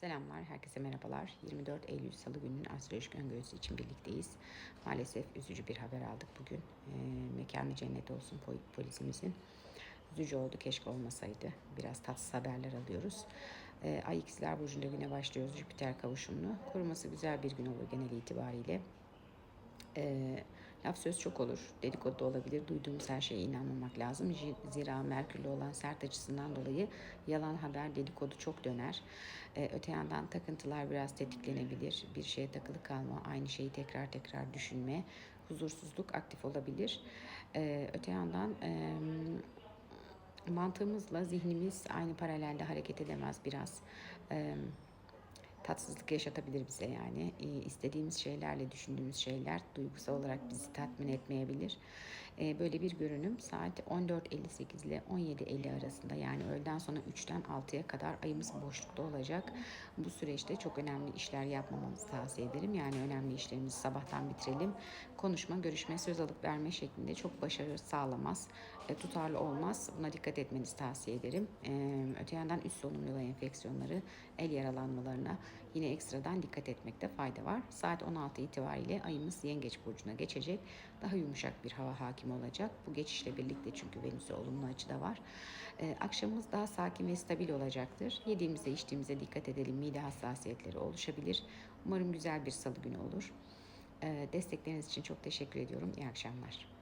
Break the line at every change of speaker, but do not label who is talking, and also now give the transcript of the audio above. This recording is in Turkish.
Selamlar, herkese merhabalar. 24 Eylül Salı gününün astrolojik öngörüsü için birlikteyiz. Maalesef üzücü bir haber aldık bugün. E, mekanı cennet olsun pol- polisimizin. Üzücü oldu, keşke olmasaydı. Biraz tatsız haberler alıyoruz. E, Ay ikizler burcunda güne başlıyoruz. Jüpiter kavuşumlu. Koruması güzel bir gün olur genel itibariyle. E, laf söz çok olur. Dedikodu olabilir. Duyduğumuz her şeye inanmamak lazım. Zira Merkür'le olan sert açısından dolayı yalan haber, dedikodu çok döner. E, öte yandan takıntılar biraz tetiklenebilir. Bir şeye takılı kalma, aynı şeyi tekrar tekrar düşünme, huzursuzluk aktif olabilir. E, öte yandan... E, mantığımızla zihnimiz aynı paralelde hareket edemez biraz. Ee, tatsızlık yaşatabilir bize yani. Ee, istediğimiz şeylerle düşündüğümüz şeyler duygusal olarak bizi tatmin etmeyebilir. Ee, böyle bir görünüm saat 14.58 ile 17.50 arasında yani öğleden sonra 3'ten 6'ya kadar ayımız boşlukta olacak. Bu süreçte çok önemli işler yapmamamızı tavsiye ederim. Yani önemli işlerimizi sabahtan bitirelim. Konuşma, görüşme, söz alıp verme şeklinde çok başarı sağlamaz. E, tutarlı olmaz. Buna dikkat etmenizi tavsiye ederim. E, öte yandan üst solunum yolu enfeksiyonları, el yaralanmalarına yine ekstradan dikkat etmekte fayda var. Saat 16 itibariyle ayımız Yengeç Burcu'na geçecek. Daha yumuşak bir hava hakim olacak. Bu geçişle birlikte çünkü Venüs'e olumlu açı da var. E, akşamımız daha sakin ve stabil olacaktır. Yediğimize içtiğimize dikkat edelim. Mide hassasiyetleri oluşabilir. Umarım güzel bir salı günü olur. E, destekleriniz için çok teşekkür ediyorum. İyi akşamlar.